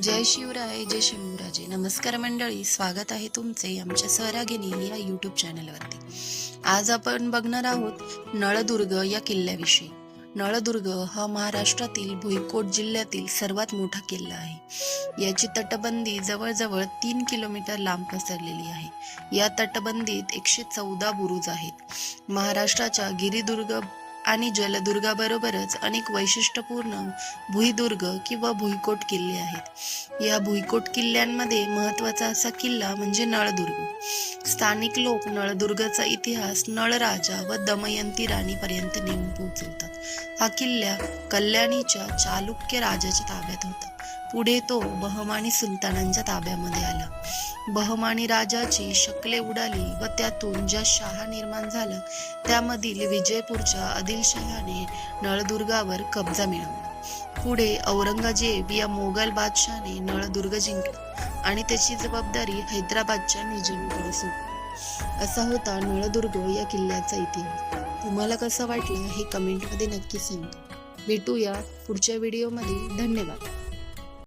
जय शिवराय जय शंभूराजे नमस्कार मंडळी स्वागत आहे तुमचे आमच्या स्वरागिनी या यूट्यूब चॅनलवरती आज आपण बघणार आहोत नळदुर्ग या किल्ल्याविषयी. नळदुर्ग हा महाराष्ट्रातील भुईकोट जिल्ह्यातील सर्वात मोठा किल्ला आहे. याची तटबंदी जवळजवळ तीन किलोमीटर लांब पसरलेली आहे. या तटबंदीत एकशे चौदा बुरुज आहेत. महाराष्ट्राच्या गिरिदुर्ग आणि जलदुर्गाबरोबरच अनेक वैशिष्ट्यपूर्ण भुईदुर्ग किंवा भुईकोट किल्ले आहेत. या भुईकोट किल्ल्यांमध्ये महत्त्वाचा असा किल्ला म्हणजे नळदुर्ग. स्थानिक लोक नळदुर्गचा इतिहास नळराजा व दमयंती राणीपर्यंत नेऊन पोहोचवतात. हा किल्ला कल्याणीच्या चालुक्य राजाच्या ताब्यात होता. पुढे तो बहमानी सुलतानांच्या ताब्यामध्ये आला. बहमानी राजाची शकले उडाली व त्यातून ज्या शहा निर्माण झाला त्यामधील विजयपूरच्या आदिलशहाने नळदुर्गावर कब्जा मिळवला. पुढे औरंगजेब या मोगल बादशाने नळदुर्ग जिंकला आणि त्याची जबाबदारी हैदराबादच्या निजामीकडे सोपली असा होता नळदुर्ग या किल्ल्याचा इतिहास. तुम्हाला कसं वाटलं हे कमेंटमध्ये नक्की सांगा. भेटूया पुढच्या व्हिडिओमध्ये धन्यवाद.